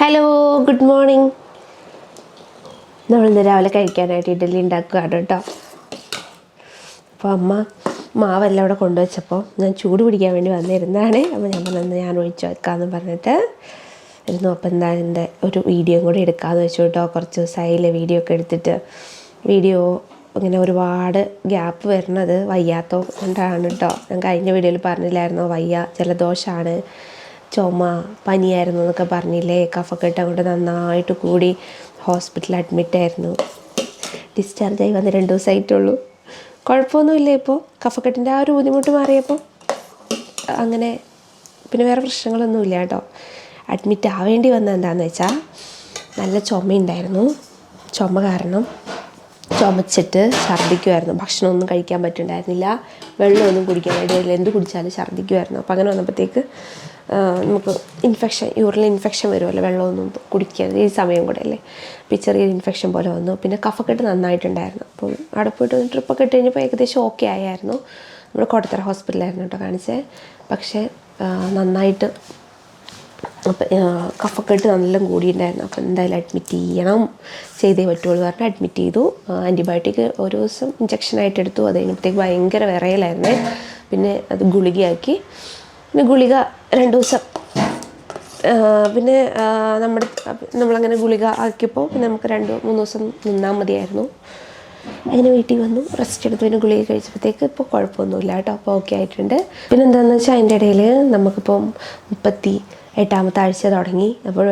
Hello good morning നമ്മളിന്ന് രാവിലെ കഴിക്കാനായിട്ട് ഇഡ്ഡലി ഉണ്ടാക്കുകയാണ് കേട്ടോ. അപ്പോൾ അമ്മ മാവെല്ലാം അവിടെ കൊണ്ടുവച്ചപ്പോൾ ഞാൻ ചൂട് പിടിക്കാൻ വേണ്ടി വന്നിരുന്നതാണ്. അപ്പോൾ ഞാൻ പറഞ്ഞു ഞാൻ ഒഴിച്ചു വെക്കാമെന്ന് പറഞ്ഞിട്ട് ഇരുന്നു. അപ്പോൾ എന്താ എന്റെ ഒരു വീഡിയോ കൂടി എടുക്കാമെന്ന് വെച്ചു കേട്ടോ. കുറച്ച് ദിവസമായില്ലേ വീഡിയോ ഒക്കെ എടുത്തിട്ട്. വീഡിയോ ഇങ്ങനെ ഒരുപാട് ഗ്യാപ്പ് വരുന്നത് വയ്യാത്തോ കൊണ്ടാണ് കേട്ടോ. ഞാൻ കഴിഞ്ഞ വീഡിയോയിൽ പറഞ്ഞില്ലായിരുന്നോ വയ്യ ജലദോഷമാണ്. ചുമ പനിയായിരുന്നു എന്നൊക്കെ പറഞ്ഞില്ലേ? കഫക്കെട്ട് അങ്ങോട്ട് നന്നായിട്ട് കൂടി ഹോസ്പിറ്റലിൽ അഡ്മിറ്റായിരുന്നു ഡിസ്ചാർജ് ആയി വന്ന് രണ്ട് ദിവസമായിട്ടുള്ളൂ കുഴപ്പമൊന്നുമില്ല ഇപ്പോൾ കഫക്കെട്ടിന്റെ ആ ഒരു ബുദ്ധിമുട്ട് മാറിയപ്പോൾ അങ്ങനെ പിന്നെ വേറെ പ്രശ്നങ്ങളൊന്നുമില്ല കേട്ടോ. അഡ്മിറ്റ് ആവേണ്ടി വന്നത് എന്താണെന്ന് വെച്ചാൽ നല്ല ചുമയുണ്ടായിരുന്നു. ചുമ കാരണം ചുമച്ചിട്ട് ഛർദ്ദിക്കുമായിരുന്നു ഭക്ഷണമൊന്നും കഴിക്കാൻ പറ്റുന്നുണ്ടായിരുന്നില്ല. വെള്ളമൊന്നും കുടിക്കാൻ വേണ്ടി എന്ത് കുടിച്ചാലും ഛർദ്ദിക്കുമായിരുന്നു അപ്പോൾ അങ്ങനെ വന്നപ്പോഴത്തേക്ക് നമുക്ക് ഇൻഫെക്ഷൻ യൂറിൽ ഇൻഫെക്ഷൻ വരുമല്ലോ വെള്ളമൊന്നും കുടിക്കരുത്. ഈ സമയം കൂടെ അല്ലേ? അപ്പോൾ ചെറിയൊരു ഇൻഫെക്ഷൻ പോലെ വന്നു. പിന്നെ കഫക്കെട്ട് നന്നായിട്ടുണ്ടായിരുന്നു. അപ്പം അവിടെ പോയിട്ട് ഒരു ട്രിപ്പൊക്കെ ഇട്ട് കഴിഞ്ഞപ്പോൾ ഏകദേശം ഓക്കെ ആയായിരുന്നു. നമ്മൾ കോട്ടത്തറ ഹോസ്പിറ്റലായിരുന്നു കേട്ടോ കാണിച്ചത് പക്ഷേ നന്നായിട്ട് അപ്പം കഫക്കെട്ട് നല്ല കൂടിയിട്ടുണ്ടായിരുന്നു. അപ്പോൾ എന്തായാലും അഡ്മിറ്റ് ചെയ്യണം. ചെയ്തേ പറ്റുള്ളൂ പറഞ്ഞ് അഡ്മിറ്റ് ചെയ്തു. ആന്റിബയോട്ടിക് ഒരു ദിവസം ഇഞ്ചക്ഷനായിട്ട് എടുത്തു. അത് കഴിഞ്ഞപ്പോഴത്തേക്ക് ഭയങ്കര വിറയലായിരുന്നേ. പിന്നെ അത് ഗുളികയാക്കി. പിന്നെ ഗുളിക രണ്ട് ദിവസം. പിന്നെ നമ്മുടെ നമ്മളങ്ങനെ ഗുളിക ആക്കിയപ്പോൾ പിന്നെ നമുക്ക് രണ്ട് മൂന്ന് ദിവസം നിന്നാൽ മതിയായിരുന്നു. അങ്ങനെ വീട്ടിൽ വന്നു റെസ്റ്റ് എടുത്ത്. പിന്നെ ഗുളിക കഴിച്ചപ്പോഴത്തേക്ക് ഇപ്പോൾ കുഴപ്പമൊന്നുമില്ല കേട്ടോ. അപ്പോൾ ഓക്കെ ആയിട്ടുണ്ട്. പിന്നെ എന്താണെന്ന് വെച്ചാൽ അതിന്റെ ഇടയിൽ നമുക്കിപ്പം മുപ്പത്തി എട്ടാമത്തെ ആഴ്ച തുടങ്ങി. അപ്പോൾ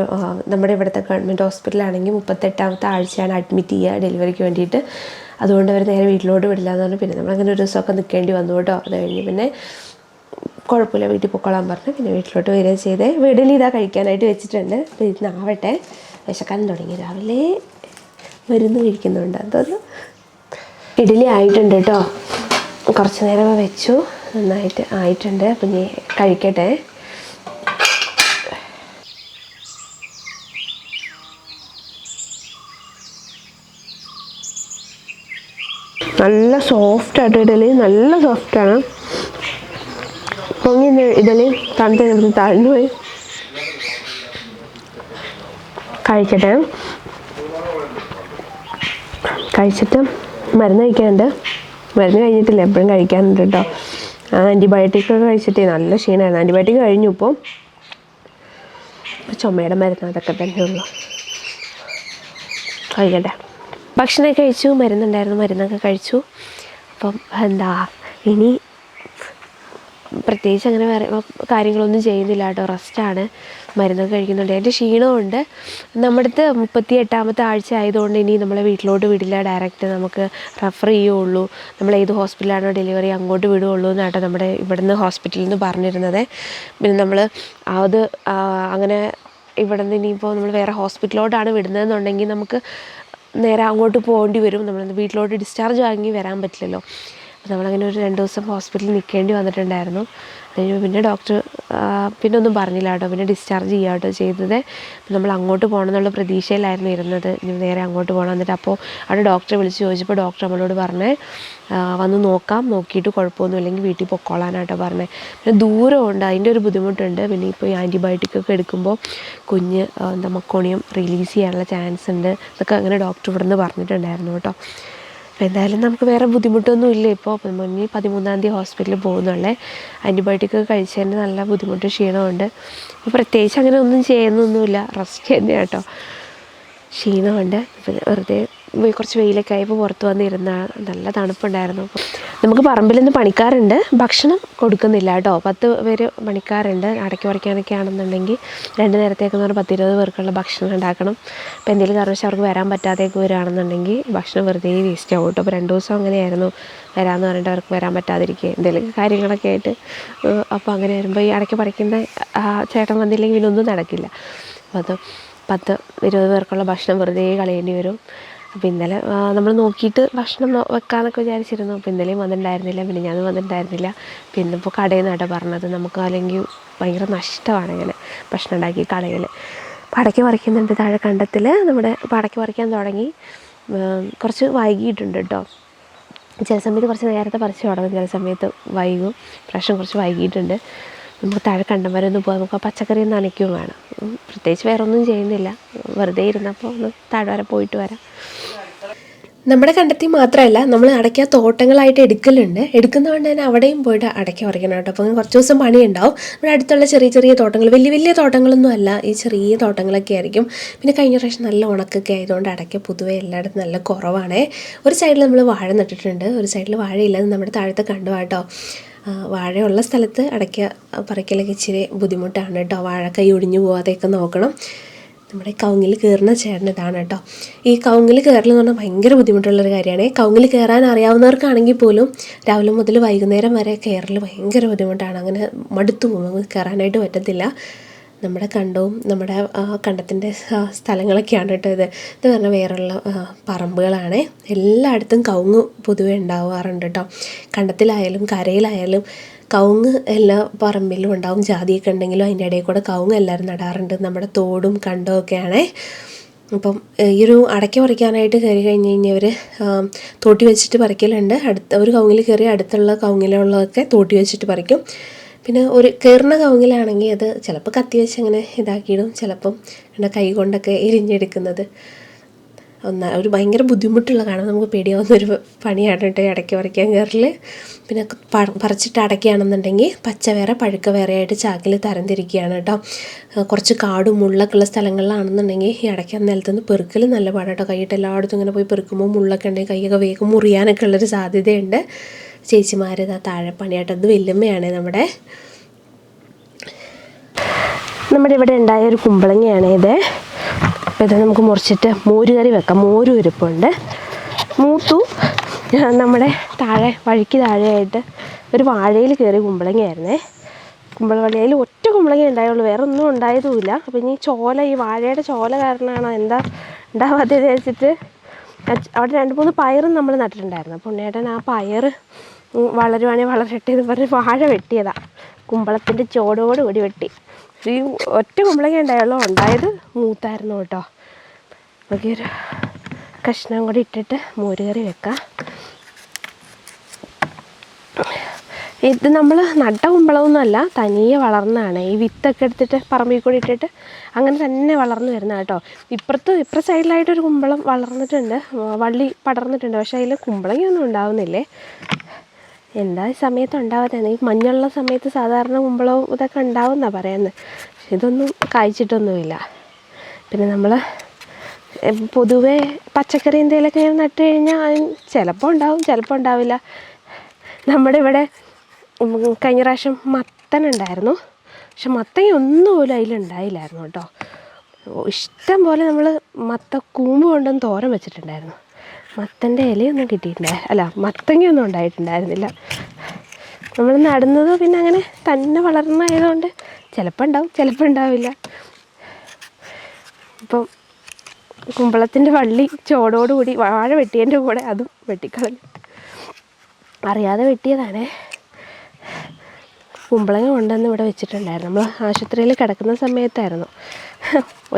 നമ്മുടെ ഇവിടുത്തെ ഗവൺമെന്റ് ഹോസ്പിറ്റലാണെങ്കിൽ മുപ്പത്തെട്ടാമത്തെ ആഴ്ചയാണ് അഡ്മിറ്റ് ചെയ്യുക ഡെലിവറിക്ക് വേണ്ടിയിട്ട്. അതുകൊണ്ട് അവർ നേരെ വീട്ടിലോട്ട് വിടില്ല എന്ന് പറഞ്ഞു. പിന്നെ നമ്മളങ്ങനെ ഒരു ദിവസമൊക്കെ നിൽക്കേണ്ടി വന്നു കേട്ടോ. അത് കഴിഞ്ഞ് പിന്നെ കുഴപ്പമില്ല വീട്ടിൽ പൊക്കോളാൻ പറഞ്ഞു. പിന്നെ വീട്ടിലോട്ട് വരിക ചെയ്തേ വീടിൽ ഇതാ കഴിക്കാനായിട്ട് വെച്ചിട്ടുണ്ട്. അപ്പോൾ ഇന്നാവട്ടെ വിശക്കാൻ തുടങ്ങി. രാവിലെ മരുന്ന് കഴിക്കുന്നുണ്ട്. അതൊന്ന് ഇഡലി ആയിട്ടുണ്ട് കേട്ടോ. കുറച്ച് നേരം വെച്ചു. നന്നായിട്ട് ആയിട്ടുണ്ട്. അപ്പം ഞാൻ കഴിക്കട്ടെ. നല്ല സോഫ്റ്റ് ആയിട്ട് ഇഡലി നല്ല സോഫ്റ്റാണ് പൊങ്ങി ഇഡലി തണുത്ത് താഴ്ന്നു പോയി കഴിക്കട്ടെ. കഴിച്ചിട്ട് മരുന്ന് കഴിക്കാനുണ്ട്. മരുന്ന് കഴിഞ്ഞിട്ടില്ല എപ്പോഴും കഴിക്കാനുണ്ട് കേട്ടോ ആന്റിബയോട്ടിക് ഒക്കെ കഴിച്ചിട്ടേ നല്ല ക്ഷീണമായിരുന്നു ആന്റിബയോട്ടിക് കഴിഞ്ഞു ഇപ്പോൾ ചുമയുടെ മരുന്ന് അതൊക്കെ തന്നെ ഉള്ളു. കഴിക്കട്ടെ. ഭക്ഷണമൊക്കെ കഴിച്ചു മരുന്നുണ്ടായിരുന്നു മരുന്നൊക്കെ കഴിച്ചു. അപ്പം എന്താ ഇനി പ്രത്യേകിച്ച് അങ്ങനെ വേറെ കാര്യങ്ങളൊന്നും ചെയ്യുന്നില്ല കേട്ടോ. റെസ്റ്റാണ് മരുന്നൊക്കെ കഴിക്കുന്നുണ്ട്. എന്റെ ക്ഷീണമുണ്ട് നമ്മുടെ അടുത്ത് മുപ്പത്തി എട്ടാമത്തെ ആഴ്ച ആയതുകൊണ്ട് ഇനി നമ്മളെ വീട്ടിലോട്ട് വിടില്ല. ഡയറക്റ്റ് നമുക്ക് റെഫർ ചെയ്യുള്ളൂ നമ്മൾ ഏത് ഹോസ്പിറ്റലാണോ ഡെലിവറി അങ്ങോട്ട് വിടുകയുള്ളൂ എന്നാട്ടോ നമ്മുടെ ഇവിടുന്ന് ഹോസ്പിറ്റലിൽ നിന്ന് പറഞ്ഞിരുന്നത്. പിന്നെ നമ്മൾ അത് അങ്ങനെ ഇവിടെ നിന്ന് ഇനിയിപ്പോൾ നമ്മൾ വേറെ ഹോസ്പിറ്റലിലോട്ടാണ് വിടുന്നതെന്നുണ്ടെങ്കിൽ നമുക്ക് നേരെ അങ്ങോട്ട് പോകേണ്ടി വരും. നമ്മൾ വീട്ടിലോട്ട് ഡിസ്ചാർജ് വാങ്ങി വരാൻ പറ്റില്ലല്ലോ. അപ്പോൾ നമ്മളങ്ങനെ ഒരു രണ്ട് ദിവസം ഹോസ്പിറ്റലിൽ നിൽക്കേണ്ടി വന്നിട്ടുണ്ടായിരുന്നു. അതിന് പിന്നെ ഡോക്ടർ പിന്നെ ഒന്നും പറഞ്ഞില്ല കേട്ടോ. പിന്നെ ഡിസ്ചാർജ് ചെയ്യുക കേട്ടോ ചെയ്തത്. നമ്മൾ അങ്ങോട്ട് പോകണം എന്നുള്ള പ്രതീക്ഷയിലായിരുന്നു ഇരുന്നത്. നേരെ അങ്ങോട്ട് പോകണം എന്നിട്ട് അപ്പോൾ അവിടെ ഡോക്ടറെ വിളിച്ച് ചോദിച്ചപ്പോൾ ഡോക്ടർ നമ്മളോട് പറഞ്ഞേ വന്ന് നോക്കാം. നോക്കിയിട്ട് കുഴപ്പമൊന്നും ഇല്ലെങ്കിൽ വീട്ടിൽ പൊക്കോളാനാട്ടോ പറഞ്ഞത് പിന്നെ ദൂരമുണ്ട് അതിന്റെ ഒരു ബുദ്ധിമുട്ടുണ്ട്. പിന്നെ ഇപ്പോൾ ഈ ആന്റിബയോട്ടിക് ഒക്കെ എടുക്കുമ്പോൾ കുഞ്ഞ് എന്താ മക്കോണിയം റിലീസ് ചെയ്യാനുള്ള ചാൻസ് ഉണ്ട്. എന്നൊക്കെ അങ്ങനെ ഡോക്ടർ ഇവിടെ നിന്ന് പറഞ്ഞിട്ടുണ്ടായിരുന്നു കേട്ടോ. അപ്പോൾ എന്തായാലും നമുക്ക് വേറെ ബുദ്ധിമുട്ടൊന്നും ഇല്ല. ഇപ്പോൾ മുന്നിൽ പതിമൂന്നാം തീയതി ഹോസ്പിറ്റലിൽ പോകുന്നുള്ളേ. ആന്റിബയോട്ടിക് കഴിച്ചതിന് നല്ല ബുദ്ധിമുട്ട് ക്ഷീണമുണ്ട് അപ്പോൾ പ്രത്യേകിച്ച് അങ്ങനെ ഒന്നും ചെയ്യുന്നൊന്നുമില്ല. റെസ്റ്റ് തന്നെ കേട്ടോ. ക്ഷീണമുണ്ട് വെറുതെ കുറച്ച് വെയിലൊക്കെ ആയപ്പോൾ പുറത്ത് വന്നിരുന്ന നല്ല തണുപ്പുണ്ടായിരുന്നു. അപ്പോൾ നമുക്ക് പറമ്പിൽ നിന്ന് പണിക്കാറുണ്ട് ഭക്ഷണം കൊടുക്കുന്നില്ല കേട്ടോ. പത്ത് പേര് പണിക്കാരുണ്ട്. അടയ്ക്ക് പറിക്കാനൊക്കെ ആണെന്നുണ്ടെങ്കിൽ രണ്ട് നേരത്തേക്കെന്ന് പറഞ്ഞാൽ പത്തിരുപത് പേർക്കുള്ള ഭക്ഷണം ഉണ്ടാക്കണം. അപ്പോൾ എന്തെങ്കിലും കാരണവശാൽ അവർക്ക് വരാൻ പറ്റാതെയൊക്കെ വരികയാണെന്നുണ്ടെങ്കിൽ ഭക്ഷണം വെറുതെ വേസ്റ്റ് ആവും കേട്ടോ. അപ്പോൾ രണ്ട് ദിവസം അങ്ങനെയായിരുന്നു വരാമെന്ന് പറഞ്ഞിട്ട് അവർക്ക് വരാൻ പറ്റാതിരിക്കുക എന്തെങ്കിലും കാര്യങ്ങളൊക്കെ ആയിട്ട് അപ്പോൾ അങ്ങനെ വരുമ്പോൾ ഈ അടയ്ക്ക് പറിക്കുന്ന ചേട്ടൻ വന്നില്ലെങ്കിൽ പിന്നെ ഒന്നും നടക്കില്ല. അപ്പോൾ അത് പത്ത് ഇരുപത് പേർക്കുള്ള ഭക്ഷണം വെറുതെ കളയേണ്ടി വരും. അപ്പോൾ ഇന്നലെ നമ്മൾ നോക്കിയിട്ട് ഭക്ഷണം വെക്കാമെന്നൊക്കെ വിചാരിച്ചിരുന്നു. അപ്പോൾ ഇന്നലെയും വന്നിട്ടുണ്ടായിരുന്നില്ല പിന്നെ ഞാൻ വന്നിട്ടുണ്ടായിരുന്നില്ല പിന്നെ ഇപ്പോൾ കടയിൽ നിന്നാട്ടോ പറഞ്ഞത്. നമുക്ക് അല്ലെങ്കിൽ ഭയങ്കര നഷ്ടമാണ് ഇങ്ങനെ ഭക്ഷണം ഉണ്ടാക്കി കടയിൽ പടയ്ക്ക് പറിക്കുന്നുണ്ട് താഴെ കണ്ടത്തിൽ നമ്മുടെ പടയ്ക്ക് പറിക്കാൻ തുടങ്ങി. കുറച്ച് വൈകിയിട്ടുണ്ട് കേട്ടോ ചില സമയത്ത് കുറച്ച് നേരത്തെ പറിച്ച് തുടങ്ങും. ചില സമയത്ത് വൈകും. പ്രാവശ്യം കുറച്ച് വൈകിയിട്ടുണ്ട്. നമുക്ക് താഴെ കണ്ടം വരെ ഒന്ന് പോകാം നമുക്ക് ആ പച്ചക്കറി നനയ്ക്കുകയും വേണം. പ്രത്യേകിച്ച് വേറെ ഒന്നും ചെയ്യുന്നില്ല. വെറുതെ ഇരുന്നപ്പോൾ ഒന്ന് താഴെ വരെ പോയിട്ട് വരാം. നമ്മുടെ കണ്ടെത്തി മാത്രമല്ല നമ്മൾ അടയ്ക്ക തോട്ടങ്ങളായിട്ട് എടുക്കലുണ്ട്. എടുക്കുന്നതുകൊണ്ട് തന്നെ അവിടെയും പോയിട്ട് അടയ്ക്ക പറിക്കണം കേട്ടോ. അപ്പോൾ കുറച്ച് ദിവസം പണിയുണ്ടാവും. നമ്മുടെ അടുത്തുള്ള ചെറിയ ചെറിയ തോട്ടങ്ങൾ വലിയ വലിയ തോട്ടങ്ങളൊന്നും അല്ല. ഈ ചെറിയ തോട്ടങ്ങളൊക്കെ ആയിരിക്കും. പിന്നെ കഴിഞ്ഞ പ്രാവശ്യം നല്ല ഉണക്കൊക്കെ ആയതുകൊണ്ട് അടയ്ക്ക പൊതുവെ എല്ലായിടത്തും നല്ല കുറവാണേ. ഒരു സൈഡിൽ നമ്മൾ വാഴ നട്ടിട്ടുണ്ട്. ഒരു സൈഡിൽ വാഴയില്ല നമ്മുടെ താഴത്തെ കണ്ടു കേട്ടോ. വാഴയുള്ള സ്ഥലത്ത് അടയ്ക്ക പറിക്കലൊക്കെ ഇച്ചിരി ബുദ്ധിമുട്ടാണ് കേട്ടോ. വാഴ കൈ ഒടിഞ്ഞു പോവാതെയൊക്കെ നോക്കണം. നമ്മുടെ കവുങ്ങിൽ കയറുന്ന ചേട്ടൻ ഇതാണ് കേട്ടോ. ഈ കവുങ്ങിൽ കയറൽ എന്ന് പറഞ്ഞാൽ ഭയങ്കര ബുദ്ധിമുട്ടുള്ളൊരു കാര്യമാണ്. കവുങ്ങിൽ കയറാൻ അറിയാവുന്നവർക്കാണെങ്കിൽ പോലും രാവിലെ മുതൽ വൈകുന്നേരം വരെ കയറൽ ഭയങ്കര ബുദ്ധിമുട്ടാണ്. അങ്ങനെ മടുത്തു പോകും. കയറാനായിട്ട് പറ്റത്തില്ല. നമ്മുടെ കണ്ടവും നമ്മുടെ കണ്ടത്തിന്റെ സ്ഥലങ്ങളൊക്കെയാണ് കേട്ടോ ഇത്. ഇത് പറഞ്ഞാൽ വേറെയുള്ള പറമ്പുകളാണ്. എല്ലായിടത്തും കവുങ്ങ് പൊതുവെ ഉണ്ടാവാറുണ്ട് കേട്ടോ. കണ്ടത്തിലായാലും കരയിലായാലും കവുങ്ങ് എല്ലാ പറമ്പിലും ഉണ്ടാവും. ജാതിയൊക്കെ ഉണ്ടെങ്കിലും അതിന്റെ ഇടയിൽ കൂടെ കവുങ്ങ് എല്ലാവരും നടാറുണ്ട്. നമ്മുടെ തോടും കണ്ടവും ഒക്കെയാണേ. അപ്പം ഈ ഒരു അടയ്ക്ക പറിക്കാനായിട്ട് കയറി കഴിഞ്ഞ് കഴിഞ്ഞവർ തോട്ടി വെച്ചിട്ട് പറിക്കലുണ്ട്. അടുത്ത ഒരു കവുങ്ങിൽ കയറി അടുത്തുള്ള കവുങ്ങിലുള്ളതൊക്കെ തോട്ടി വെച്ചിട്ട് പറിക്കും. പിന്നെ ഒരു കയറുന്ന കവുങ്ങിലാണെങ്കിൽ അത് ചിലപ്പോൾ കത്തി വെച്ച് അങ്ങനെ ഇതാക്കിയിടും. ചിലപ്പം എന്താ കൈ കൊണ്ടൊക്കെ എരിഞ്ഞെടുക്കുന്നത്. ഒന്ന് ഒരു ഭയങ്കര ബുദ്ധിമുട്ടുള്ള കാണാം നമുക്ക് പേടിയാവുന്ന ഒരു പണിയാണ് കേട്ടോ ഇടയ്ക്ക് പറിക്കാൻ കയറിൽ പിന്നെ പറിച്ചിട്ട് അടയ്ക്കുകയാണെന്നുണ്ടെങ്കിൽ പച്ച വേറെ പഴുക്ക വേറെ ആയിട്ട് ചാക്കിൽ തരംതിരിക്കുകയാണ് കേട്ടോ. കുറച്ച് കാടും മുള്ളൊക്കെ ഉള്ള സ്ഥലങ്ങളിലാണെന്നുണ്ടെങ്കിൽ ഈ അടയ്ക്കാൻ നിലത്തുനിന്ന് പെറുക്കൽ നല്ല പാടാണ് കേട്ടോ. കൈയിട്ട് എല്ലായിടത്തും ഇങ്ങനെ പോയി പെറുക്കുമ്പോൾ മുള്ളൊക്കെ ഉണ്ടെങ്കിൽ കൈയൊക്കെ വേഗം മുറിയാനൊക്കെ ഉള്ളൊരു സാധ്യതയുണ്ട്. ചേച്ചിമാർ ഇതാ താഴെ പണിയായിട്ട് അത് വെല്ലുമ്മയാണ് നമ്മുടെ നമ്മുടെ ഇവിടെ ഉണ്ടായ ഒരു കുമ്പളങ്ങയാണ് ഇത്. അപ്പോൾ ഇത് നമുക്ക് മുറിച്ചിട്ട് മോര് കറി വെക്കാം. മോര് ഉരുപ്പുണ്ട്. മൂത്തു. നമ്മുടെ താഴെ വഴിക്ക് താഴെയായിട്ട് ഒരു വാഴയിൽ കയറി കുമ്പളങ്ങയായിരുന്നേ. കുമ്പളവള്ളിയിൽ ഒറ്റ കുമ്പളങ്ങ ഉണ്ടായുള്ളൂ. വേറെ ഒന്നും ഉണ്ടായതുമില്ല. അപ്പോൾ ഇനി ചോല ഈ വാഴയുടെ ചോല കാരണമാണോ? എന്താ ഉണ്ടാവാത്തത് വെച്ചിട്ട് അവിടെ രണ്ട് മൂന്ന് പയറും നമ്മൾ നട്ടിട്ടുണ്ടായിരുന്നു. അപ്പോൾ ഉണ്ണേട്ടൻ ആ പയർ വളരുവാണെങ്കിൽ വളരട്ടെ എന്ന് പറഞ്ഞ് വാഴ വെട്ടിയതാണ് കുമ്പളത്തിന്റെ ചോടോട് കൂടി വെട്ടി. ഈ ഒറ്റ കുമ്പളങ്ങ ഉണ്ടായത് മൂത്തായിരുന്നു കേട്ടോ. നമുക്ക് ഒരു കഷ്ണം കൂടി ഇട്ടിട്ട് മോര് കറി വെക്കാം. ഇത് നമ്മൾ നട്ട കുമ്പളമൊന്നുമല്ല തനിയെ വളർന്നതാണ്. ഈ വിത്തൊക്കെ എടുത്തിട്ട് പറമ്പിൽ കൂടി ഇട്ടിട്ട് അങ്ങനെ തന്നെ വളർന്നു വരുന്ന കേട്ടോ. ഇപ്പുറത്ത് ഇപ്പുറ സൈഡിലായിട്ടൊരു കുമ്പളം വളർന്നിട്ടുണ്ട്. വള്ളി പടർന്നിട്ടുണ്ട്. പക്ഷേ അതിൽ കുമ്പളങ്ങയൊന്നും ഉണ്ടാവുന്നില്ലേ? എന്താ ഈ സമയത്ത് ഉണ്ടാവാത്തത് ഈ മഞ്ഞുള്ള സമയത്ത് സാധാരണ കുമ്പളവും ഇതൊക്കെ ഉണ്ടാവും എന്നാണ് പറയുന്നത് പക്ഷെ ഇതൊന്നും കായ്ച്ചിട്ടൊന്നുമില്ല. പിന്നെ നമ്മൾ പൊതുവേ പച്ചക്കറി എന്തെങ്കിലുമൊക്കെ ഇങ്ങനെ നട്ട് കഴിഞ്ഞാൽ ചിലപ്പോൾ ഉണ്ടാവും ചിലപ്പോൾ ഉണ്ടാവില്ല. നമ്മുടെ ഇവിടെ കഴിഞ്ഞ പ്രാവശ്യം മത്തൻ ഉണ്ടായിരുന്നു. പക്ഷെ മത്തങ്ങ ഒന്നും പോലും അതിലുണ്ടായില്ലായിരുന്നു കേട്ടോ. ഇഷ്ടം പോലെ നമ്മൾ മത്ത കൂമ്പ് കൊണ്ടൊന്ന് തോരൻ വെച്ചിട്ടുണ്ടായിരുന്നു. മത്തന്റെ ഇലയൊന്നും കിട്ടിയിട്ടുണ്ടായി അല്ല മത്തങ്ങയൊന്നും ഉണ്ടായിട്ടുണ്ടായിരുന്നില്ല. നമ്മൾ നടുന്നത് പിന്നെ അങ്ങനെ തന്നെ വളർന്നതായതുകൊണ്ട് ചിലപ്പോൾ ഉണ്ടാവും ചിലപ്പോൾ ഉണ്ടാവില്ല. ഇപ്പം കുമ്പളത്തിന്റെ വള്ളി ചോടോടുകൂടി വാഴ വെട്ടിയതിന്റെ കൂടെ അതും വെട്ടിക്കളഞ്ഞു. അറിയാതെ വെട്ടിയതാണേ. കുമ്പളങ്ങ കൊണ്ടുവന്ന് ഇവിടെ വെച്ചിട്ടുണ്ടായിരുന്നു. നമ്മൾ ആശുപത്രിയിൽ കിടക്കുന്ന സമയത്തായിരുന്നു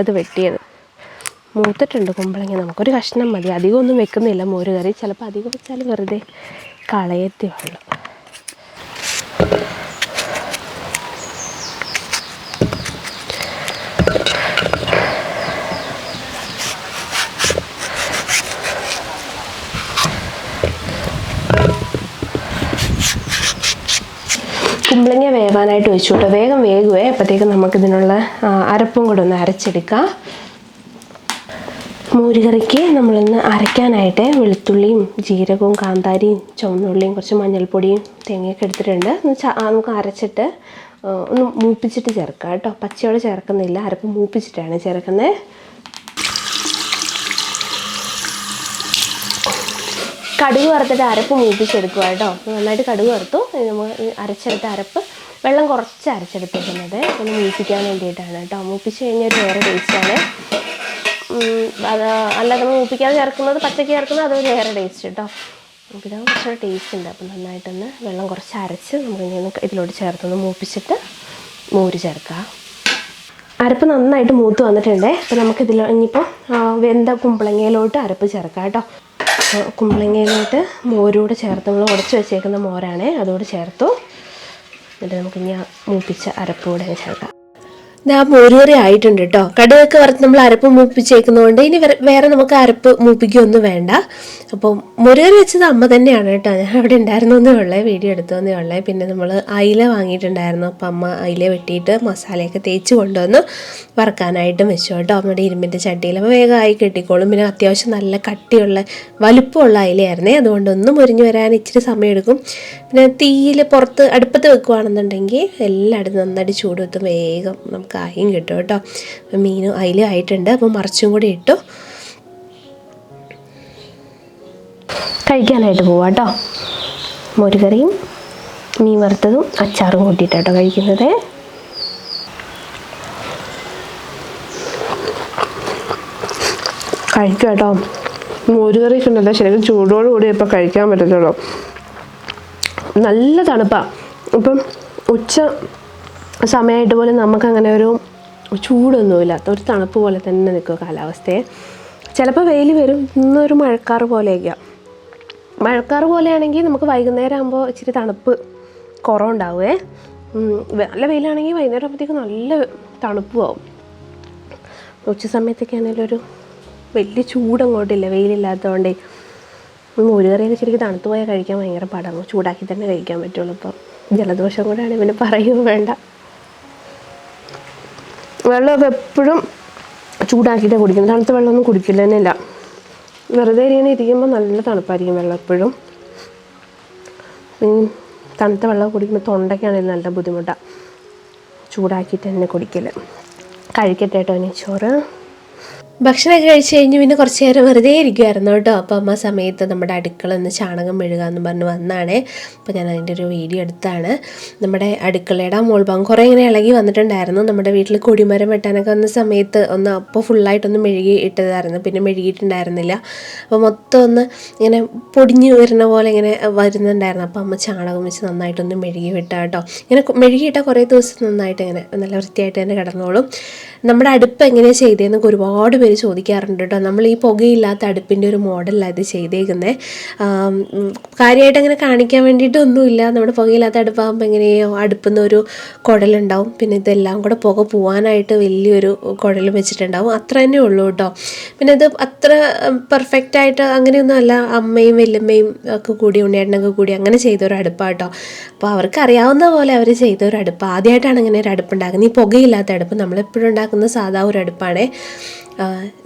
അത് വെട്ടിയത്. മൂത്തിട്ടുണ്ട് കുമ്പളങ്ങ. നമുക്കൊരു കഷ്ണം മതി. അധികം ഒന്നും വെക്കുന്നില്ല മോര് കറി. ചിലപ്പോൾ അധികം വെച്ചാൽ വെറുതെ കളയത്തേ ഉള്ളൂ കുമ്പളങ്ങ വേവാനായിട്ട് വെച്ചു കേട്ടോ വേഗം വേകുവേ. അപ്പോഴത്തേക്കും നമുക്കിതിനുള്ള അരപ്പും കൂടെ ഒന്ന് അരച്ചെടുക്കാം. മോരുകറിക്ക് നമ്മളിന്ന് അരയ്ക്കാനായിട്ട് വെളുത്തുള്ളിയും ജീരകവും കാന്താരിയും ചുവന്നുള്ളിയും കുറച്ച് മഞ്ഞൾപ്പൊടിയും തേങ്ങയൊക്കെ എടുത്തിട്ടുണ്ട്. ഒന്ന് ച- നമുക്ക് അരച്ചിട്ട് ഒന്ന് മൂപ്പിച്ചിട്ട് ചേർക്കാം കേട്ടോ. പച്ചയോടെ ചേർക്കുന്നില്ല. അരപ്പ് മൂപ്പിച്ചിട്ടാണ് ചേർക്കുന്നത്. കടുക് വറുത്തിട്ട് അരപ്പ് മൂപ്പിച്ചെടുക്കുക കേട്ടോ. നന്നായിട്ട് കടുക് വറുത്തു. നമ്മൾ അരച്ചെടുത്ത അരപ്പ് വെള്ളം കുറച്ച് അരച്ചെടുത്തിരിക്കുന്നത്. ഒന്ന് മൂപ്പിക്കാൻ വേണ്ടിയിട്ടാണ് കേട്ടോ. മൂപ്പിച്ച് കഴിഞ്ഞാൽ വേറെ ടേസ്റ്റാണ് അല്ലാതെ മൂപ്പിക്കാതെ ചേർക്കുന്നത് പച്ചക്ക് ചേർക്കുന്നത് അത് വേറെ ടേസ്റ്റ് കേട്ടോ ഇതാ കുറച്ചുകൂടെ ടേസ്റ്റ് ഉണ്ട്. അപ്പം നന്നായിട്ടൊന്ന് വെള്ളം കുറച്ച് അരച്ച് നമുക്ക് ഇനി ഒന്ന് ഇതിലോട്ട് ചേർത്തൊന്ന് മൂപ്പിച്ചിട്ട് മോര് ചേർക്കുക അരപ്പ് നന്നായിട്ട് മൂത്ത് വന്നിട്ടുണ്ട്. അപ്പോൾ നമുക്കിതിൽ ഇനിയിപ്പോൾ വെന്ത കുമ്പളങ്ങയിലോട്ട് അരപ്പ് ചേർക്കാം കേട്ടോ കുമ്പളങ്ങയിലോട്ട് മോരൂടെ ചേർത്ത് നമ്മൾ ഉടച്ച് വെച്ചേക്കുന്ന മോരാണേ അതോട് ചേർത്തു. എന്നിട്ട് നമുക്ക് ഇനി മൂപ്പിച്ച അരപ്പ് കൂടെ ചേർക്കാം. ഇതാ മോരുകറി ആയിട്ടുണ്ട് കേട്ടോ കടുകൊക്കെ വറുത്ത് നമ്മൾ അരപ്പ് മൂപ്പിച്ചേക്കുന്നതുകൊണ്ട് ഇനി വേറെ- നമുക്ക് അരപ്പ് മൂപ്പിക്കുകയൊന്നും വേണ്ട. അപ്പോൾ മോരുകറി വെച്ചത് അമ്മ തന്നെയാണ് കേട്ടോ ഞാൻ അവിടെ ഉണ്ടായിരുന്നേ ഉള്ളേ വീഡിയോ എടുത്തതേ ഉള്ളേ. പിന്നെ നമ്മൾ അയില വാങ്ങിയിട്ടുണ്ടായിരുന്നു. അപ്പം അമ്മ അയില വെട്ടിയിട്ട് മസാലയൊക്കെ തേച്ച് കൊണ്ടുവന്ന് വറക്കാനായിട്ടും വെച്ചു കേട്ടോ അമ്മയുടെ ഇരുമ്പിന്റെ ചട്ടിയിൽ. അപ്പോൾ വേഗമായി കെട്ടിക്കോളും. പിന്നെ അത്യാവശ്യം നല്ല കട്ടിയുള്ള വലുപ്പമുള്ള അയിലയായിരുന്നേ. അതുകൊണ്ടൊന്നും മുരിഞ്ഞു വരാൻ ഇച്ചിരി സമയമെടുക്കും. പിന്നെ തീയിൽ പുറത്ത് അടുപ്പത്ത് വെക്കുകയാണെന്നുണ്ടെങ്കിൽ എല്ലായിടത്തും നന്നായിട്ട് ചൂടുവെത്തും. വേഗം നമുക്ക് ആയും കിട്ടും കേട്ടോ. മീനും അയിലും ആയിട്ടുണ്ട്. അപ്പോൾ മറിച്ചും കൂടി ഇട്ടു. കഴിക്കാനായിട്ട് പോവാം കേട്ടോ. മോരുകറിയും മീൻ വറുത്തതും അച്ചാറും കൂട്ടിയിട്ടാട്ടോ കഴിക്കുന്നത്. കഴിക്കാം കേട്ടോ. മോരുകറി ഉണ്ടല്ലോ ശരിക്കും ചൂടോട് കൂടി ഇപ്പം കഴിക്കാൻ പറ്റത്തുള്ളൂ. നല്ല തണുപ്പാണ് ഇപ്പം ഉച്ച സമയമായിട്ട് പോലും നമുക്കങ്ങനെ ഒരു ചൂടൊന്നുമില്ല ഒരു തണുപ്പ് പോലെ തന്നെ നിൽക്കുക കാലാവസ്ഥയെ. ചിലപ്പോൾ വെയിൽ വരും ഇന്നൊരു മഴക്കാറ് പോലെയൊക്കെയാണ് മഴക്കാറ് പോലെയാണെങ്കിൽ നമുക്ക് വൈകുന്നേരം ആകുമ്പോൾ ഇച്ചിരി തണുപ്പ് കുറവുണ്ടാവുമേ നല്ല വെയിലാണെങ്കിൽ വൈകുന്നേരം ആകുമ്പോഴത്തേക്ക് നല്ല തണുപ്പും ആവും. ഉച്ച സമയത്തൊക്കെ ആണെങ്കിലും ഒരു വലിയ ചൂടങ്ങോട്ടില്ല വെയിലില്ലാത്തതുകൊണ്ടേ. മോരുകറിയൊക്കെ ശരിക്കും തണുത്ത് പോയാൽ കഴിക്കാൻ ഭയങ്കര പാടാണ് ചൂടാക്കി തന്നെ കഴിക്കാൻ പറ്റുള്ളൂ ഇപ്പം. ജലദോഷം കൂടെയാണ് ഇവന് പറയുകയും വേണ്ട. വെള്ളമൊക്കെ എപ്പോഴും ചൂടാക്കിയിട്ടേ കുടിക്കുന്നു തണുത്ത വെള്ളമൊന്നും കുടിക്കില്ല തന്നെയില്ല വെറുതെ ഇങ്ങനെ ഇരിക്കുമ്പോൾ നല്ല തണുപ്പായിരിക്കും വെള്ളം എപ്പോഴും. തണുത്ത വെള്ളം കുടിക്കുമ്പോൾ തൊണ്ടയ്ക്കാണെങ്കിൽ നല്ല ബുദ്ധിമുട്ടാണ് ചൂടാക്കിയിട്ട് തന്നെ കുടിക്കൽ കഴിക്കട്ടെ കേട്ടോ ഇനി ചോറ്. ഭക്ഷണമൊക്കെ കഴിച്ച് കഴിഞ്ഞ് പിന്നെ കുറച്ച് നേരം വെറുതെ ഇരിക്കുമായിരുന്നു കേട്ടോ. അപ്പോൾ അമ്മ സമയത്ത് നമ്മുടെ അടുക്കള ഒന്ന് ചാണകം മെഴുകുക എന്ന് പറഞ്ഞ് വന്നാണേ. അപ്പോൾ ഞാൻ അതിന്റെ ഒരു വീഡിയോ എടുത്താണ്. നമ്മുടെ അടുക്കളയുടെ ആ മോൾ ഭാഗം കുറേ ഇങ്ങനെ ഇളകി വന്നിട്ടുണ്ടായിരുന്നു. നമ്മുടെ വീട്ടിൽ കൊടിമരം വെട്ടാനൊക്കെ വന്ന സമയത്ത് ഒന്ന് അപ്പോൾ ഫുള്ളായിട്ടൊന്ന് മെഴുകി ഇട്ടതായിരുന്നു. പിന്നെ മെഴുകിയിട്ടുണ്ടായിരുന്നില്ല. അപ്പോൾ മൊത്തം ഒന്ന് ഇങ്ങനെ പൊടിഞ്ഞു വരുന്ന പോലെ ഇങ്ങനെ വരുന്നുണ്ടായിരുന്നു. അപ്പോൾ അമ്മ ചാണകം വെച്ച് നന്നായിട്ടൊന്ന് മെഴുകി വിട്ടാട്ടോ ഇങ്ങനെ മെഴുകിയിട്ടാൽ കുറേ ദിവസം നന്നായിട്ട് ഇങ്ങനെ നല്ല വൃത്തിയായിട്ട് തന്നെ കിടന്നോളും. നമ്മുടെ അടുപ്പ് എങ്ങനെയാണ് ചെയ്തതെന്നൊക്കെ ഒരുപാട് പേര് ചോദിക്കാറുണ്ട് കേട്ടോ നമ്മൾ ഈ പുകയില്ലാത്ത അടുപ്പിന്റെ ഒരു മോഡലാണ് ഇത് ചെയ്തേക്കുന്നത് കാര്യമായിട്ട് അങ്ങനെ കാണിക്കാൻ വേണ്ടിയിട്ടൊന്നുമില്ല. നമ്മുടെ പുകയില്ലാത്ത അടുപ്പാകുമ്പോൾ എങ്ങനെയോ അടുപ്പിൽ ഒരു കുടലുണ്ടാവും. പിന്നെ ഇതെല്ലാം കൂടെ പുക പോവാനായിട്ട് വലിയൊരു കുഴൽ വെച്ചിട്ടുണ്ടാവും. അത്ര തന്നെ ഉള്ളൂ കേട്ടോ പിന്നെ ഇത് അത്ര പെർഫെക്റ്റ് ആയിട്ട് അങ്ങനെയൊന്നും അല്ല. അമ്മയും വല്യമ്മയും ഒക്കെ കൂടി ഉണ്ണിയേട്ടനൊക്കെ കൂടി അങ്ങനെ ചെയ്തൊരു അടുപ്പാണ് കേട്ടോ അപ്പോൾ അവർക്ക് അറിയാവുന്ന പോലെ അവർ ചെയ്തൊരു അടുപ്പ്. ആദ്യമായിട്ടാണ് ഇങ്ങനെ ഒരു അടുപ്പ് ഉണ്ടാക്കുന്നത് ഈ പുകയില്ലാത്ത അടുപ്പ് നമ്മളെപ്പോഴും ഉണ്ടാക്കുന്ന സാധാ ഒരു അടുപ്പാണേ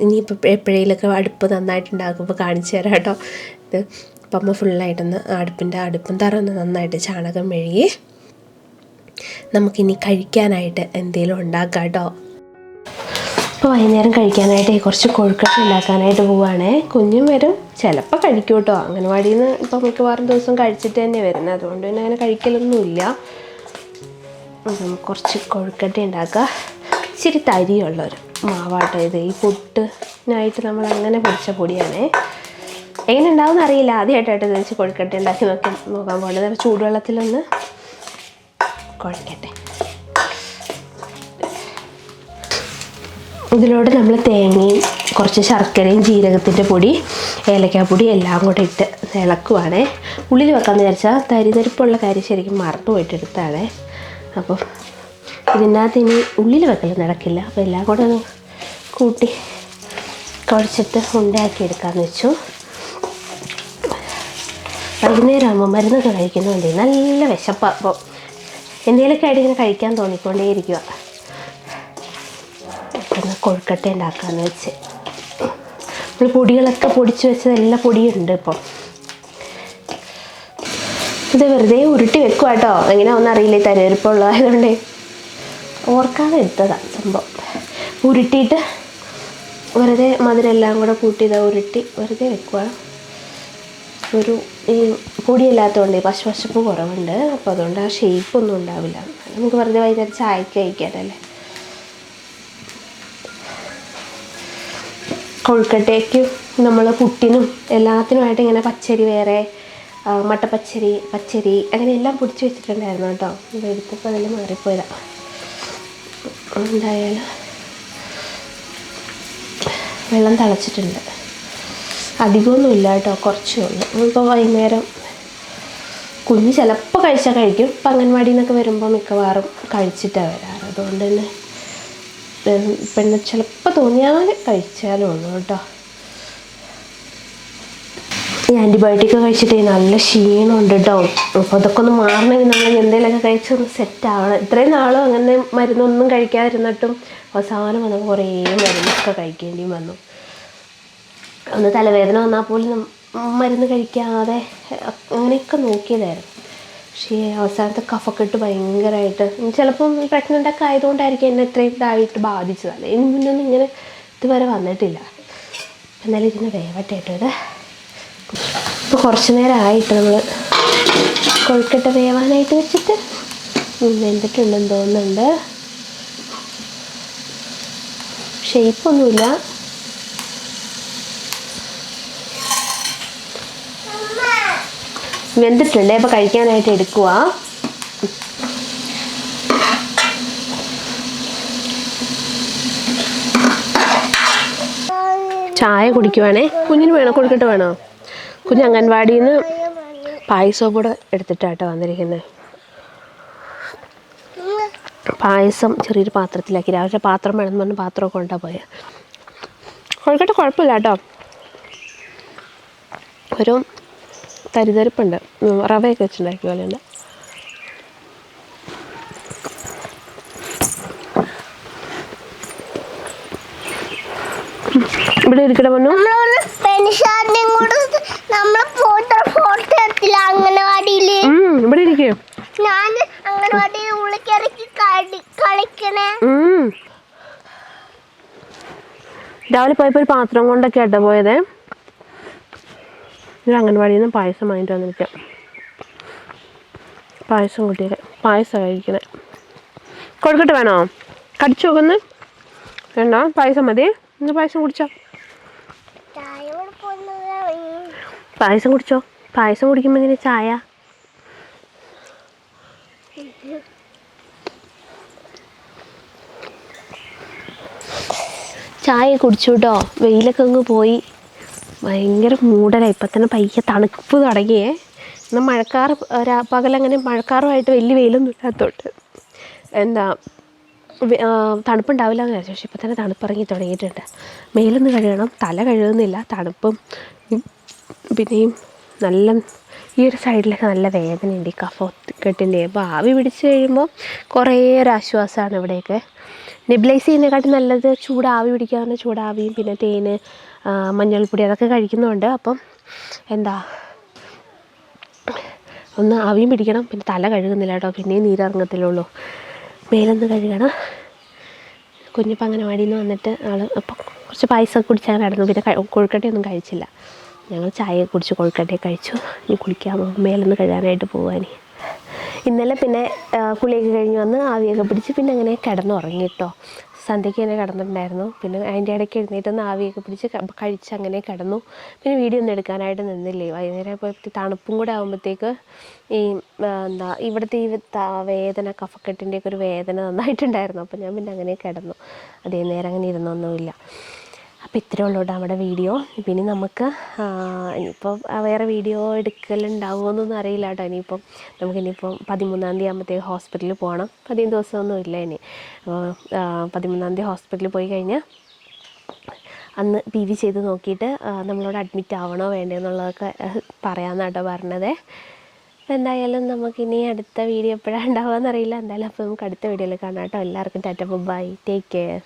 ഇനിയിപ്പോൾ എപ്പോഴേലൊക്കെ അടുപ്പ് നന്നായിട്ട് ഉണ്ടാക്കുമ്പോൾ കാണിച്ചു തരാം കേട്ടോ. ഇത് അപ്പം അമ്മ ഫുള്ളായിട്ടൊന്ന് അടുപ്പിന്റെ അടുപ്പും തറ ഒന്ന് നന്നായിട്ട് ചാണകം മെഴുകി നമുക്കിനി കഴിക്കാനായിട്ട് എന്തെങ്കിലും ഉണ്ടാക്കാം കേട്ടോ. ഇപ്പോൾ വൈകുന്നേരം കഴിക്കാനായിട്ട് കുറച്ച് കൊഴുക്കട്ട ഉണ്ടാക്കാനായിട്ട് പോവുകയാണേ കുഞ്ഞും വരും. ചിലപ്പോൾ കഴിക്കും കേട്ടോ. അംഗനവാടിയിൽ നിന്ന് ഇപ്പോൾ മിക്കവാറും ദിവസം കഴിച്ചിട്ട് തന്നെ വരുന്നത് അതുകൊണ്ട് പിന്നെ അങ്ങനെ കഴിക്കലൊന്നുമില്ല. നമുക്ക് കുറച്ച് കൊഴുക്കട്ട ഉണ്ടാക്കുക ഇച്ചിരി തരിയുള്ളൊരു മാവാട്ടോ ഇത്. ഈ പുട്ടിനായിട്ട് നമ്മൾ അങ്ങനെ പൊടിച്ച പൊടിയാണേ. എങ്ങനെ ഉണ്ടാവും അറിയില്ല. ആദ്യമായിട്ടായിട്ട് ഇത് വെച്ച് കൊഴുക്കട്ട ഉണ്ടാക്കി നോക്കി നോക്കാൻ പോകുന്നത് ചൂടുവെള്ളത്തിലൊന്ന് കുഴക്കട്ടെ. ഇതിലോട്ട് നമ്മൾ തേങ്ങയും കുറച്ച് ശർക്കരയും ജീരകത്തിന്റെ പൊടി ഏലക്കാപ്പൊടി എല്ലാം കൂടെ ഇട്ട് ഇളക്കുവാണ് ഉള്ളിൽ വെക്കാമെന്ന് വിചാരിച്ചാൽ തരിതരിപ്പുള്ള കാര്യം ശരിക്കും മറന്നു പോയിട്ട് എടുത്താണ് അപ്പോൾ ഇതിനകത്ത് ഇനി ഉള്ളിൽ വെക്കൽ നടക്കില്ല. അപ്പോൾ എല്ലാം കൂടെ കൂട്ടി കുഴച്ചിട്ട് ഉണ്ടാക്കി എടുക്കാമെന്ന് വെച്ചു. വൈകുന്നേരം ആകുമ്പോൾ മരുന്നൊക്കെ കഴിക്കുന്നുണ്ട് നല്ല വിശപ്പാണ് അപ്പോൾ എന്തെങ്കിലുമൊക്കെ ആയിട്ട് ഇങ്ങനെ കഴിക്കാൻ തോന്നിക്കൊണ്ടേയിരിക്കുക ഒന്ന് കൊഴുക്കട്ട ഉണ്ടാക്കാമെന്ന് വെച്ച്. നമ്മൾ പൊടികളൊക്കെ പൊടിച്ച് വെച്ചത് എല്ലാ പൊടിയുണ്ട് ഇപ്പോൾ ഇത് വെറുതെ ഉരുട്ടി വെക്കുക കേട്ടോ എങ്ങനെയാ ഒന്നും അറിയില്ല തരവരിപ്പുള്ളതായതുകൊണ്ട് ഓർക്കാതെ എടുത്തതാണ് സംഭവം. ഉരുട്ടിയിട്ട് വെറുതെ മധുരെല്ലാം കൂടെ കൂട്ടി ഇതാ ഉരുട്ടി വെറുതെ വെക്കുക ഒരു ഈ പൊടിയല്ലാത്തതുകൊണ്ട് പശുപശപ്പ് കുറവുണ്ട്. അപ്പോൾ അതുകൊണ്ട് ആ ഷേപ്പൊന്നും ഉണ്ടാവില്ല. നമുക്ക് വെറുതെ വൈകുന്നേരം ചായക്ക് കഴിക്കാനല്ലേ. കൊഴുക്കട്ടയ്ക്ക് നമ്മൾ പുട്ടിനും എല്ലാത്തിനുമായിട്ട് ഇങ്ങനെ പച്ചരി വേറെ മട്ടപ്പച്ചരി പച്ചരി അങ്ങനെ എല്ലാം പൊടിച്ച് വെച്ചിട്ടുണ്ടായിരുന്നു കേട്ടോ. എടുത്തപ്പോൾ അതിൽ മാറിപ്പോയതാണ് എന്തായാലും വെള്ളം തിളച്ചിട്ടുണ്ട്. അധികമൊന്നുമില്ല കേട്ടോ കുറച്ചേ ഉള്ളൂ. ഇപ്പോൾ വൈകുന്നേരം കുഞ്ഞ് ചിലപ്പോൾ കഴിച്ചാൽ കഴിക്കും. ഇപ്പം അംഗൻവാടിയിൽ നിന്നൊക്കെ വരുമ്പോൾ മിക്കവാറും കഴിച്ചിട്ടാണ് വരാറ്. അതുകൊണ്ട് തന്നെ പെണ്ണ് ചിലപ്പോൾ തോന്നിയാൽ കഴിച്ചാലും ഉള്ളൂ കേട്ടോ. ഈ ആന്റിബയോട്ടിക് കഴിച്ചിട്ട് നല്ല ക്ഷീണമുണ്ട് കേട്ടോ അപ്പോൾ അതൊക്കെ ഒന്ന് മാറണമെങ്കിൽ നമ്മൾ എന്തെങ്കിലുമൊക്കെ കഴിച്ചൊന്ന് സെറ്റ് ആവണം. ഇത്രയും നാളും അങ്ങനെ മരുന്നൊന്നും കഴിക്കാതിരുന്നിട്ടും അവസാനം വന്നപ്പോൾ കുറേ മരുന്നൊക്കെ കഴിക്കേണ്ടി വന്നു. ഒന്ന് തലവേദന വന്നാൽ പോലും മരുന്ന് കഴിക്കാതെ അങ്ങനെയൊക്കെ നോക്കിയതായിരുന്നു. പക്ഷേ അവസാനത്തെ കഫക്കെട്ട് ഭയങ്കരമായിട്ട് ചിലപ്പം പ്രഗ്നന്റ് ഒക്കെ ആയതുകൊണ്ടായിരിക്കും എന്നെ ഇത്രയും ഇതായിട്ട് ബാധിച്ചതല്ലേ ഇനി മുന്നൊന്നും ഇങ്ങനെ ഇതുവരെ വന്നിട്ടില്ല. എന്നാലും ഇതിന് വേവട്ടേട്ടോ ഇത്. ഇപ്പോൾ കുറച്ച് നേരമായിട്ട് നമ്മൾ കൊഴുക്കട്ട വേവാനായിട്ട് വെച്ചിട്ട് വെന്തിട്ടുണ്ടെന്ന് തോന്നുന്നുണ്ട്. ഷേപ്പൊന്നുമില്ല വെന്തിട്ടുണ്ട് അപ്പോൾ കഴിക്കാനായിട്ട് എടുക്കുക ചായ കുടിക്കുവാണേ? കുഞ്ഞിന് വേണോ? കൊടുക്കട്ട് വേണോ? കുഞ്ഞ് അംഗൻവാടിയിൽ നിന്ന് പായസവും കൂടെ എടുത്തിട്ടാട്ടോ വന്നിരിക്കുന്നത് പായസം ചെറിയൊരു പാത്രത്തിലാക്കി. രാവിലെ പാത്രം വേണമെന്ന് പറഞ്ഞ് പാത്രമൊക്കെ കൊണ്ടാ പോയത് കൊഴുക്കട്ടെ കുഴപ്പമില്ല കേട്ടോ ഒരു തരിതരിപ്പുണ്ട്. റവയൊക്കെ വെച്ചുണ്ടാക്കിയ പോലെയുണ്ട് ഇവിടെ ഇരിക്കട്ടെ പൊന്നു നമ്മളൊന്ന് പെൻഷാറിനെയും കൂടെ നമ്മളെ ഫോട്ടോ ഫോട്ടോ എടുത്തില്ല അംഗനവാടിയിൽ. ഉം, ഇവിടെ ഇരിക്കേ. ഞാൻ അംഗനവാടിയിൽ ഉള്ളിക്കിറക്കി കളി കളിക്കണേ. രാവിലെ പോയപ്പോൾ ഒരു പാത്രം കൊണ്ടൊക്കെ ആട്ടോ പോയത്. ഒരു അംഗൻവാടിയിൽ നിന്ന് പായസം വാങ്ങിയിട്ട് വന്നിരിക്കാം പായസം കൂട്ടിയൊക്കെ പായസം കഴിക്കണേ. കൊടുക്കട്ടെ വേണോ? കടിച്ചു നോക്കുന്നു വേണ്ട പായസം മതി. ഇന്ന് പായസം കുടിച്ചോ. പായസം കുടിച്ചോ? പായസം കുടിക്കുമ്പോൾ ഇതിന് ചായ? ചായ കുടിച്ചു കേട്ടോ വെയിലൊക്കെ അങ്ങ് പോയി. ഭയങ്കര മൂടലാണ് ഇപ്പം തന്നെ പയ്യെ തണുപ്പ് തുടങ്ങിയേ. എന്നാൽ മഴക്കാർ പകലങ്ങനെ മഴക്കാറുമായിട്ട് വലിയ വെയിലൊന്നും ഇല്ലാത്തോട്ട് എന്താ തണുപ്പുണ്ടാവില്ല എന്ന് വിചാരിച്ചു. പക്ഷേ ഇപ്പം തന്നെ തണുപ്പിറങ്ങി തുടങ്ങിയിട്ടുണ്ട്. മേലൊന്ന് കഴുകണം തല കഴുകുന്നില്ല. തണുപ്പും പിന്നെയും നല്ല ഈ ഒരു സൈഡിലൊക്കെ നല്ല വേദനയുണ്ട്. ഈ കഫക്കെട്ടിന്റെ അപ്പോൾ ആവി പിടിച്ച് കഴിയുമ്പോൾ കുറേ ഒരു ആശ്വാസമാണ് ഇവിടെയൊക്കെ. നെബിലൈസ് ചെയ്യുന്നതിനെക്കാട്ടും നല്ലത് ചൂടാവി പിടിക്കാവുന്ന ചൂടാവിയും പിന്നെ തേന് മഞ്ഞൾപ്പൊടി അതൊക്കെ കഴിക്കുന്നുണ്ട്. അപ്പം എന്താ ഒന്ന് ആവിയും പിടിക്കണം. പിന്നെ തല കഴുകുന്നില്ല കേട്ടോ. പിന്നെയും നീരിറങ്ങത്തില്ലുള്ളൂ മേലൊന്ന് കഴുകണം. കുഞ്ഞിപ്പം അങ്ങനെ വാടിയിൽ നിന്ന് വന്നിട്ട് ആൾ അപ്പം കുറച്ച് പായസം കുടിച്ചാൽ കിടന്നു പിന്നെ കഴി- കൊഴുക്കട്ടയൊന്നും കഴിച്ചില്ല. ഞങ്ങൾ ചായ കുടിച്ച് കൊഴുക്കട്ടയെ കഴിച്ചു. ഇനി കുളിക്കാൻ മേലൊന്ന് കഴുകാനായിട്ട് പോകാൻ ഇന്നലെ പിന്നെ കുളിയൊക്കെ കഴിഞ്ഞ് വന്ന് ആവിയൊക്കെ പിടിച്ച് പിന്നെ അങ്ങനെ കിടന്നുറങ്ങി കേട്ടോ. സന്ധ്യയ്ക്ക് തന്നെ കിടന്നിട്ടുണ്ടായിരുന്നു. പിന്നെ അതിന്റെ ഇടയ്ക്ക് എഴുന്നേറ്റൊന്ന് ആവിയൊക്കെ പിടിച്ച് കഴിച്ച് അങ്ങനെ കിടന്നു. പിന്നെ വീഡിയോ ഒന്നും എടുക്കാനായിട്ട് നിന്നില്ലേ? വൈകുന്നേരം ഇപ്പോൾ തണുപ്പും കൂടെ ആകുമ്പോഴത്തേക്ക് ഈ എന്താ ഇവിടുത്തെ ഈ വേദന കഫക്കെട്ടിന്റെയൊക്കെ ഒരു വേദന നന്നായിട്ടുണ്ടായിരുന്നു. അപ്പോൾ ഞാൻ പിന്നെ അങ്ങനെ കിടന്നു. അതേ നേരം അങ്ങനെ ഇരുന്നൊന്നുമില്ല. അപ്പോൾ ഇത്രയേ ഉള്ളൂ നമ്മുടെ വീഡിയോ പിന്നെ നമുക്ക് ഇനിയിപ്പോൾ വേറെ വീഡിയോ എടുക്കലുണ്ടാവുമോ എന്നൊന്നും അറിയില്ല കേട്ടോ ഇനിയിപ്പം നമുക്ക് ഇനിയിപ്പം പതിമൂന്നാം തീയതി ആകുമ്പോഴത്തേക്ക് ഹോസ്പിറ്റലിൽ പോകണം അധികം ദിവസമൊന്നും ഇല്ല ഇനി. അപ്പോൾ പതിമൂന്നാം തീയതി ഹോസ്പിറ്റലിൽ പോയി കഴിഞ്ഞാൽ അന്ന് പി വി ചെയ്ത് നോക്കിയിട്ട് നമ്മളോട് അഡ്മിറ്റ് ആവണോ വേണ്ടേ എന്നുള്ളതൊക്കെ പറയാമെന്നാട്ടോ പറഞ്ഞത്. അപ്പോൾ എന്തായാലും നമുക്കിനി അടുത്ത വീഡിയോ എപ്പോഴാണ് ഉണ്ടാവുക എന്നറിയില്ല. എന്തായാലും അപ്പോൾ നമുക്ക് അടുത്ത വീഡിയോയിൽ കാണാം കേട്ടോ എല്ലാവർക്കും ടാറ്റ ബൈ ടേക്ക് കെയർ